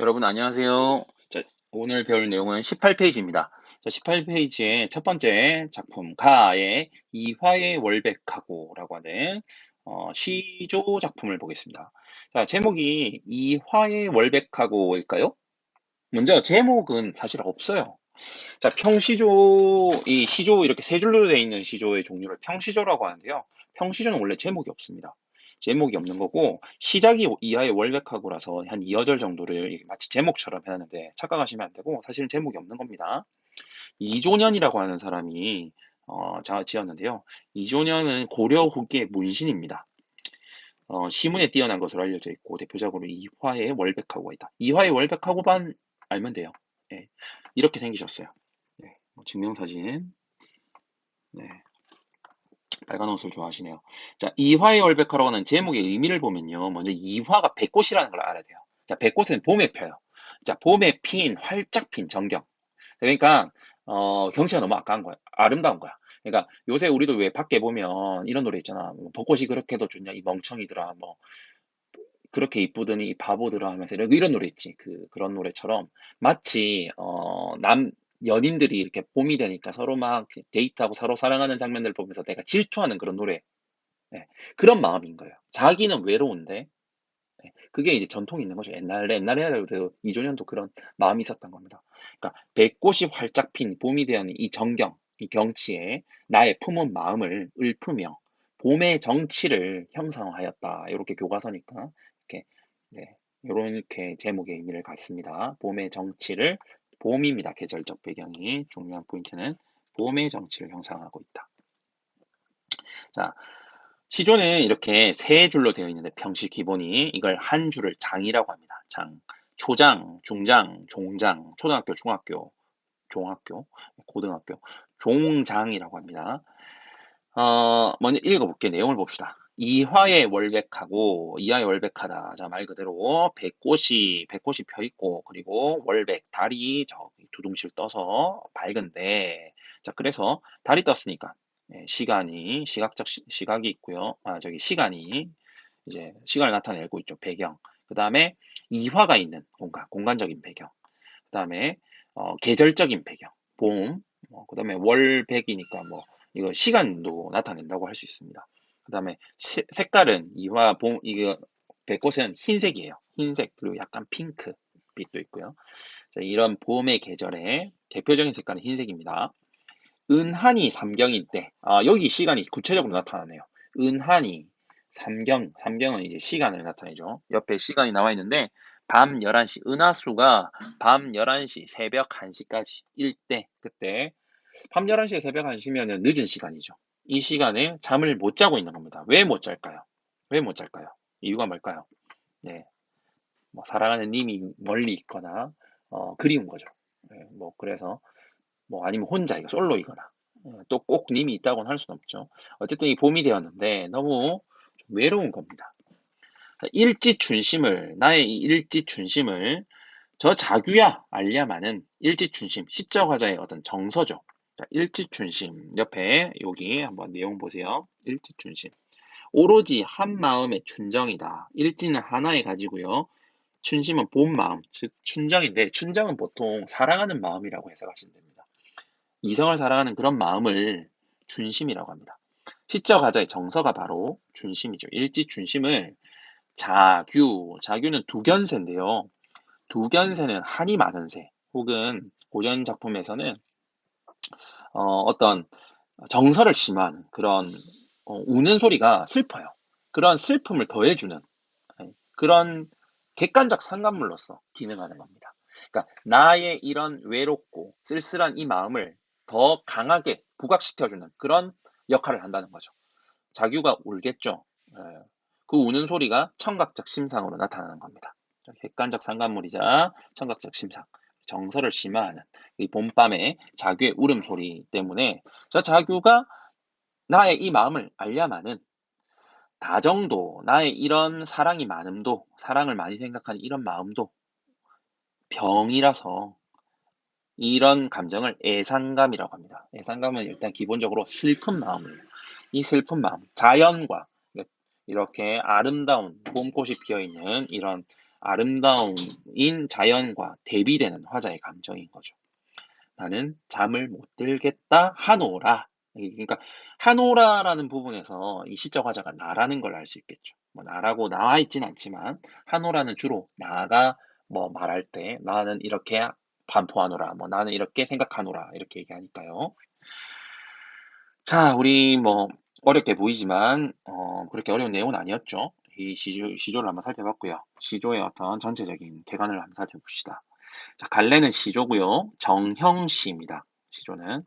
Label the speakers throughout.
Speaker 1: 여러분 안녕하세요. 자, 오늘 배울 내용은 18페이지입니다. 18페이지의 첫 번째 작품 가의 이화의 월백하고라고 하는 어, 시조 작품을 보겠습니다. 자, 제목이 이화의 월백하고일까요? 먼저 제목은 사실 없어요. 자, 평시조, 이 시조 이렇게 세 줄로 되어 있는 시조의 종류를 평시조라고 하는데요. 평시조는 원래 제목이 없습니다. 제목이 없는 거고 시작이 이하의 월백하고라서 한 2여절 정도를 마치 제목처럼 해놨는데 착각하시면 안 되고 사실은 제목이 없는 겁니다. 이조년이라고 하는 사람이 어, 지었는데요. 이조년은 고려 후기의 문신입니다. 어, 시문에 뛰어난 것으로 알려져 있고 대표적으로 이화의 월백하고가 있다. 이화의 월백하고만 알면 돼요. 네. 이렇게 생기셨어요. 네. 뭐 증명사진. 네. 빨간 옷을 좋아하시네요. 자, 이화의 월백화라고 하는 제목의 의미를 보면요. 먼저 이화가 백꽃이라는 걸 알아야 돼요. 자, 백꽃은 봄에 펴요. 자, 봄에 핀, 활짝 핀 정경. 그러니까, 어, 경치가 너무 아까운 거야. 아름다운 거야. 그러니까 요새 우리도 왜 밖에 보면 이런 노래 있잖아. 뭐 벚꽃이 그렇게도 좋냐, 이 멍청이들아. 뭐, 그렇게 이쁘더니 이 바보들아 하면서 이런, 이런 노래 있지. 그, 그런 노래처럼 마치, 어, 남, 연인들이 이렇게 봄이 되니까 서로 막 데이트하고 서로 사랑하는 장면들 보면서 내가 질투하는 그런 노래. 네, 그런 마음인 거예요. 자기는 외로운데, 네, 그게 이제 전통이 있는 거죠. 옛날에, 옛날에 도 이조년도 그런 마음이 있었던 겁니다. 그러니까, 백꽃이 활짝 핀 봄이 되는 이 정경, 이 경치에 나의 품은 마음을 읊으며 봄의 정치를 형상화하였다. 이렇게 교과서니까, 이렇게, 네, 이렇게 제목의 의미를 갖습니다. 봄의 정치를 봄입니다. 계절적 배경이 중요한 포인트는 봄의 정치를 형성하고 있다. 자, 시조는 이렇게 세 줄로 되어 있는데 평시 기본이 이걸 한 줄을 장이라고 합니다. 장, 초장, 중장, 종장, 초등학교, 중학교, 종학교, 고등학교, 종장이라고 합니다. 어, 먼저 읽어볼게요. 내용을 봅시다. 이화의 월백하고 이하의 월백하다. 자, 말 그대로 백꽃이 백꽃이 펴 있고 그리고 월백 달이 저 두둥실 떠서 밝은데 자, 그래서 달이 떴으니까 예, 시간이 시각적 시, 시각이 있고요. 아, 저기 시간이 이제 시간을 나타내고 있죠. 배경. 그다음에 이화가 있는 공간, 공간적인 배경. 그다음에 어, 계절적인 배경. 봄. 뭐, 그다음에 월백이니까 뭐 이거 시간도 나타낸다고 할 수 있습니다. 그 다음에 색깔은 이화 봄 이거 백꽃은 흰색이에요. 흰색 그리고 약간 핑크 빛도 있고요. 자, 이런 봄의 계절에 대표적인 색깔은 흰색입니다. 은한이 삼경일 때, 아, 여기 시간이 구체적으로 나타나네요. 은한이 삼경, 삼경은 이제 시간을 나타내죠. 옆에 시간이 나와 있는데, 밤 11시, 은하수가 밤 11시, 새벽 1시까지 일 때, 그때, 밤 11시에 새벽 1시면 늦은 시간이죠. 이 시간에 잠을 못 자고 있는 겁니다. 왜 못 잘까요? 왜 못 잘까요? 이유가 뭘까요? 네. 뭐 사랑하는 님이 멀리 있거나 어, 그리운 거죠. 네, 뭐 그래서 뭐 아니면 혼자 이거 솔로이거나 어, 또꼭 님이 있다고는 할 수는 없죠. 어쨌든 이 봄이 되었는데 너무 외로운 겁니다. 일지춘심을 나의 이 일지춘심을 저 자규야 알려마는 일지춘심 시적 화자의 어떤 정서죠. 자, 일지춘심 옆에 여기 한번 내용 보세요. 일지춘심. 오로지 한 마음의 춘정이다. 일지는 하나에 가지고요. 춘심은 본 마음, 즉 춘정인데 춘정은 보통 사랑하는 마음이라고 해석하시면 됩니다. 이성을 사랑하는 그런 마음을 춘심이라고 합니다. 시적 가자의 정서가 바로 춘심이죠. 일지 춘심을 자규, 자규는 두견세인데요. 두견세는 한이 많은 새, 혹은 고전 작품에서는 어, 어떤 정서를 심한 그런 어, 우는 소리가 슬퍼요. 그런 슬픔을 더해주는 네, 그런 객관적 상관물로서 기능하는 겁니다. 그러니까 나의 이런 외롭고 쓸쓸한 이 마음을 더 강하게 부각시켜주는 그런 역할을 한다는 거죠. 자규가 울겠죠. 네, 그 우는 소리가 청각적 심상으로 나타나는 겁니다. 객관적 상관물이자 청각적 심상. 정서를 심화하는 이 봄밤의 자규의 울음소리 때문에 저 자규가 나의 이 마음을 알려마는 다정도, 나의 이런 사랑이 많음도, 사랑을 많이 생각하는 이런 마음도 병이라서 이런 감정을 애상감이라고 합니다. 애상감은 일단 기본적으로 슬픈 마음이에요. 이 슬픈 마음, 자연과 이렇게 아름다운 봄꽃이 피어 있는 이런 아름다움인 자연과 대비되는 화자의 감정인 거죠. 나는 잠을 못 들겠다 하노라. 그러니까 하노라라는 부분에서 이 시적 화자가 나라는 걸 알 수 있겠죠. 뭐 나라고 나와 있진 않지만 하노라는 주로 나가 뭐 말할 때 나는 이렇게 반포하노라, 뭐 나는 이렇게 생각하노라 이렇게 얘기하니까요. 자, 우리 뭐 어렵게 보이지만 어, 그렇게 어려운 내용은 아니었죠. 이 시조, 시조를 한번 살펴봤고요. 시조의 어떤 전체적인 개관을 한번 살펴봅시다. 자, 갈래는 시조고요. 정형시입니다. 시조는.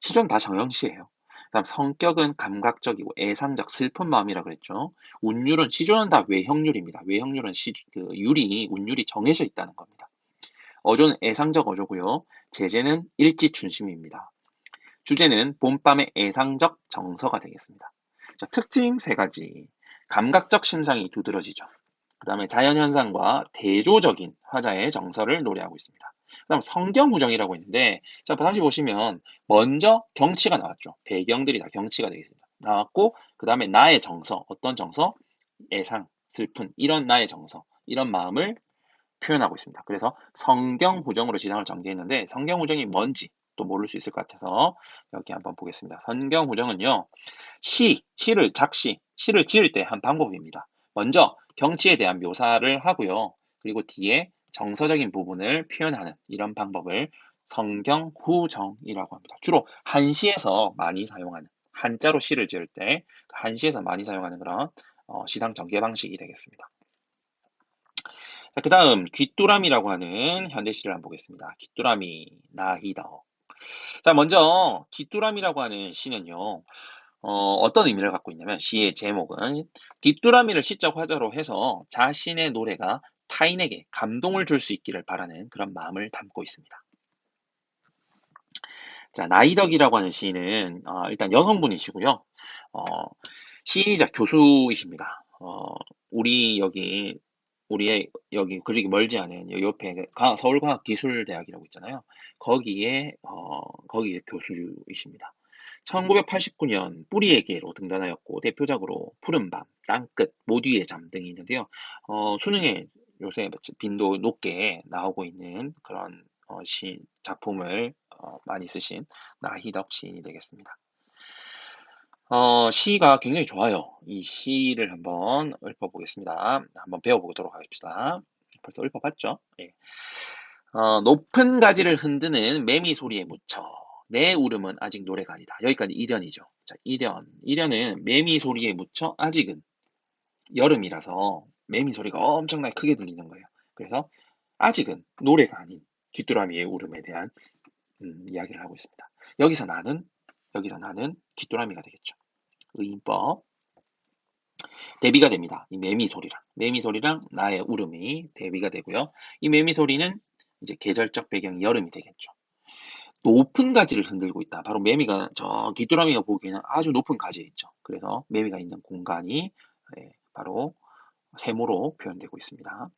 Speaker 1: 시조는 다 정형시예요. 그다음 성격은 감각적이고 애상적 슬픈 마음이라 그랬죠. 운율은 시조는 다 외형률입니다. 외형률은 시, 그 율이 운율이 정해져 있다는 겁니다. 어조는 애상적 어조고요. 제재는 일지춘심입니다. 주제는 봄밤의 애상적 정서가 되겠습니다. 자, 특징 세 가지. 감각적 심상이 두드러지죠. 그 다음에 자연현상과 대조적인 화자의 정서를 노래하고 있습니다. 그 다음 성경우정이라고 있는데 자 다시 보시면 먼저 경치가 나왔죠. 배경들이 다 경치가 되겠습니다. 나왔고 그 다음에 나의 정서 어떤 정서? 애상, 슬픈 이런 나의 정서 이런 마음을 표현하고 있습니다. 그래서 성경후정으로 지상을 전개했는데 성경후정이 뭔지 또 모를 수 있을 것 같아서 여기 한번 보겠습니다. 선경후정은요. 시, 시를 작시, 시를 지을 때 한 방법입니다. 먼저 경치에 대한 묘사를 하고요. 그리고 뒤에 정서적인 부분을 표현하는 이런 방법을 성경 후정이라고 합니다. 주로 한시에서 많이 사용하는 한자로 시를 지을 때 한시에서 많이 사용하는 그런 어, 시상 전개 방식이 되겠습니다. 그 다음 귀뚜라미라고 하는 현대시를 한번 보겠습니다. 귀뚜라미 나히더 자, 먼저 귀뚜라미라고 하는 시는요. 어, 떤 의미를 갖고 있냐면 시의 제목은 귀뚜라미를 시적 화자로 해서 자신의 노래가 타인에게 감동을 줄 수 있기를 바라는 그런 마음을 담고 있습니다. 자, 나이덕이라고 하는 시인은 어, 일단 여성분이시고요. 어, 시이자 교수이십니다. 어, 우리 여기 우리의 여기 그리 멀지 않은 옆에 서울과학기술대학이라고 있잖아요. 거기에 어, 거기에 교수이십니다. 1989년 뿌리에게로 등단하였고 대표작으로 푸른밤, 땅끝, 모두의 잠 등이 있는데요. 어, 수능에 요새 빈도 높게 나오고 있는 그런 어, 시 작품을 어, 많이 쓰신 나희덕 시인이 되겠습니다. 어, 시가 굉장히 좋아요. 이 시를 한번 읊어보겠습니다. 한번 배워보도록 하겠습니다. 벌써 읊어봤죠? 예. 어, 높은 가지를 흔드는 매미 소리에 묻혀 내 울음은 아직 노래가 아니다. 여기까지 일연이죠. 자, 일연. 일연은 매미 소리에 묻혀 아직은 여름이라서 매미 소리가 엄청나게 크게 들리는 거예요. 그래서 아직은 노래가 아닌 귀뚜라미의 울음에 대한 음, 이야기를 하고 있습니다. 여기서 나는 여기서 나는 귀뚜라미가 되겠죠. 의인법. 대비가 됩니다. 이 매미 소리랑. 매미 소리랑 나의 울음이 대비가 되고요. 이 매미 소리는 이제 계절적 배경이 여름이 되겠죠. 높은 가지를 흔들고 있다. 바로 매미가 저 귀뚜라미가 보기에는 아주 높은 가지에 있죠. 그래서 매미가 있는 공간이 예, 바로 세모로 표현되고 있습니다.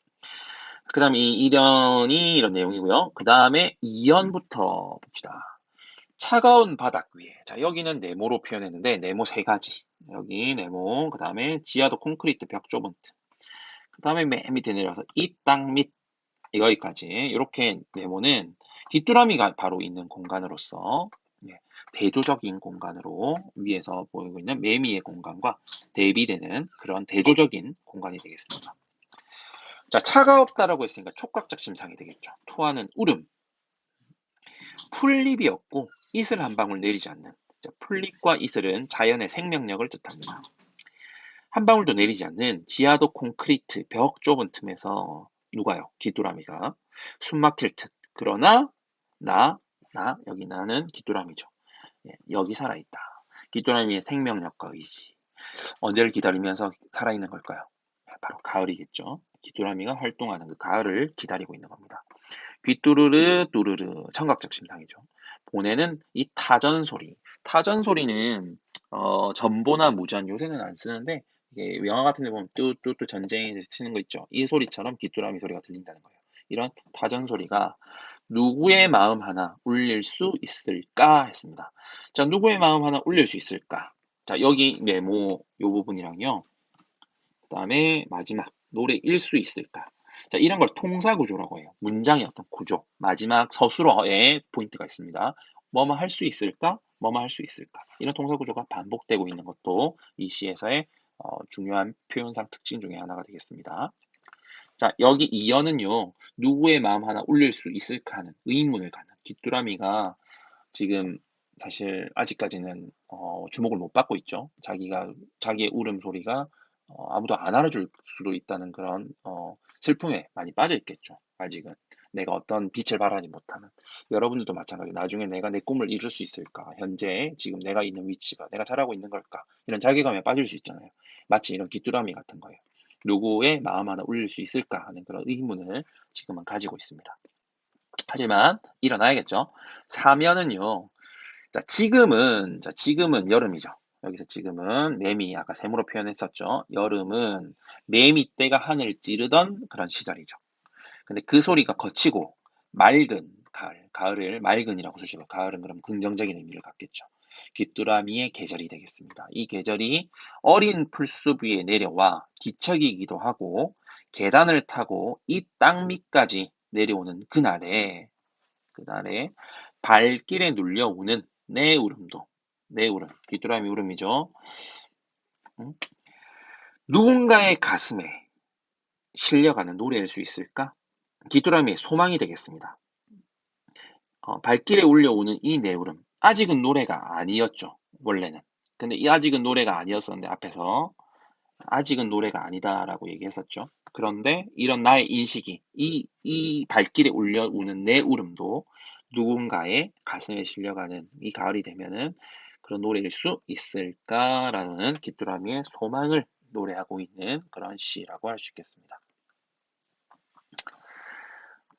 Speaker 1: 그 다음 이 1연이 이런 내용이고요. 그 다음에 2연부터 봅시다. 차가운 바닥 위에. 자, 여기는 네모로 표현했는데, 네모 세 가지. 여기 네모, 그 다음에 지하도 콘크리트 벽 좁은 틈. 그 다음에 맨 밑에 내려서 이 땅 밑, 여기까지. 이렇게 네모는 뒷두라미가 바로 있는 공간으로서 네, 대조적인 공간으로 위에서 보이고 있는 매미의 공간과 대비되는 그런 대조적인 공간이 되겠습니다. 자, 차가웠다라고 했으니까 촉각적 심상이 되겠죠. 토하는 울음, 풀잎이 없고 이슬 한 방울 내리지 않는 풀잎과 이슬은 자연의 생명력을 뜻합니다. 한 방울도 내리지 않는 지하도 콘크리트 벽 좁은 틈에서 누가요? 귀뚜라미가 숨 막힐 듯 그러나 나, 나 여기 나는 귀뚜라미죠. 예, 여기 살아있다. 귀뚜라미의 생명력과 의지 언제를 기다리면서 살아있는 걸까요? 예, 바로 가을이겠죠. 귀뚜라미가 활동하는 그 가을을 기다리고 있는 겁니다. 귀뚜르르 뚜르르 청각적 심상이죠. 보내는 이 타전 소리. 타전 소리는 어, 전보나 무전 요새는 안 쓰는데 이게 영화 같은 데 보면 뚜뚜뚜 전쟁에 치는 거 있죠. 이 소리처럼 귀뚜라미 소리가 들린다는 거예요. 이런 타전 소리가 누구의 마음 하나 울릴 수 있을까 했습니다. 자, 누구의 마음 하나 울릴 수 있을까? 자, 여기 메모 요 부분이랑요. 그 다음에 마지막 노래 일 수 있을까? 자, 이런 걸 통사 구조라고 해요. 문장의 어떤 구조. 마지막 서술어에 포인트가 있습니다. 뭐뭐 할 수 있을까? 뭐뭐 할 수 있을까? 이런 통사 구조가 반복되고 있는 것도 이 시에서의 어, 중요한 표현상 특징 중에 하나가 되겠습니다. 자, 여기 이어는요, 누구의 마음 하나 울릴 수 있을까 하는 의문을 갖는 귀뚜라미가 지금 사실 아직까지는 어, 주목을 못 받고 있죠. 자기가 자기의 울음 소리가 어, 아무도 안 알아줄 수도 있다는 그런 어, 슬픔에 많이 빠져 있겠죠. 아직은 내가 어떤 빛을 발하지 못하는 여러분들도 마찬가지. 나중에 내가 내 꿈을 이룰 수 있을까? 현재 지금 내가 있는 위치가 내가 잘하고 있는 걸까? 이런 자괴감에 빠질 수 있잖아요. 마치 이런 귀뚜라미 같은 거예요. 누구의 마음 하나 울릴 수 있을까 하는 그런 의문을 지금은 가지고 있습니다. 하지만 일어나야겠죠. 사면은요. 자, 지금은 자, 지금은 여름이죠. 여기서 지금은 매미 아까 샘으로 표현했었죠. 여름은 매미 떼가 하늘을 찌르던 그런 시절이죠. 근데 그 소리가 거치고 맑은 가을, 가을을 맑은이라고 쓰시고 가을은 그럼 긍정적인 의미를 갖겠죠. 귀뚜라미의 계절이 되겠습니다. 이 계절이 어린 풀숲 위에 내려와 기척이기도 하고 계단을 타고 이 땅 밑까지 내려오는 그날에 그날에 발길에 눌려오는 내 울음도 내 울음 귀뚜라미 울음이죠. 응? 누군가의 가슴에 실려가는 노래일 수 있을까? 귀뚜라미의 소망이 되겠습니다. 어, 발길에 울려오는 이 내 울음 아직은 노래가 아니었죠. 원래는. 근데 이 아직은 노래가 아니었었는데 앞에서 아직은 노래가 아니다라고 얘기했었죠. 그런데 이런 나의 인식이 이, 이 발길에 울려오는 내 울음도 누군가의 가슴에 실려가는 이 가을이 되면은 그런 노래일 수 있을까라는 귀뚜라미의 소망을 노래하고 있는 그런 시라고 할 수 있겠습니다.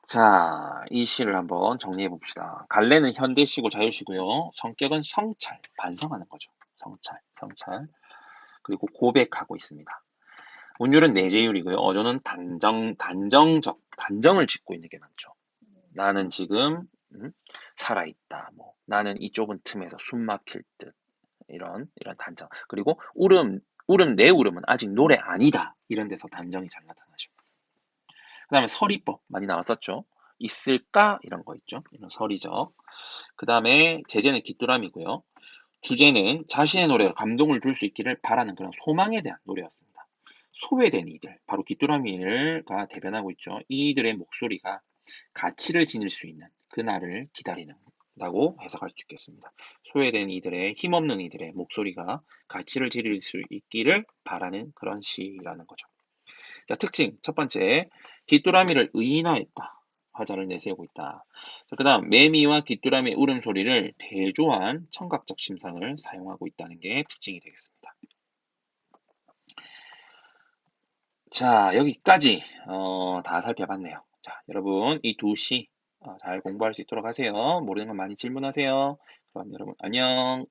Speaker 1: 자, 이 시를 한번 정리해 봅시다. 갈래는 현대시고 자유시고요. 성격은 성찰, 반성하는 거죠. 성찰, 성찰. 그리고 고백하고 있습니다. 운율은 내재율이고요. 어조는 단정, 단정적, 단정을 짓고 있는 게 많죠. 나는 지금 음, 살아있다. 뭐 나는 이 좁은 틈에서 숨 막힐 듯. 이런 이런 단정. 그리고 울음, 울음 내 울음은 아직 노래 아니다. 이런 데서 단정이 잘 나타나죠. 그 다음에 서리법 많이 나왔었죠. 있을까? 이런 거 있죠. 이런 설이죠. 그 다음에 제재는 귀뚜라미고요. 주제는 자신의 노래가 감동을 줄 수 있기를 바라는 그런 소망에 대한 노래였습니다. 소외된 이들, 바로 귀뚜라미가 대변하고 있죠. 이들의 목소리가 가치를 지닐 수 있는 그날을 기다리는다고 해석할 수 있겠습니다. 소외된 이들의 힘없는 이들의 목소리가 가치를 지닐 수 있기를 바라는 그런 시라는 거죠. 자, 특징 첫 번째 귀뚜라미를 의인화했다. 화자를 내세우고 있다. 그 다음 매미와 귀뚜라미의 울음소리를 대조한 청각적 심상을 사용하고 있다는 게 특징이 되겠습니다. 자 여기까지 어, 다 살펴봤네요. 자 여러분 이 두시 어, 잘 공부할 수 있도록 하세요. 모르는 건 많이 질문하세요. 그럼 여러분 안녕.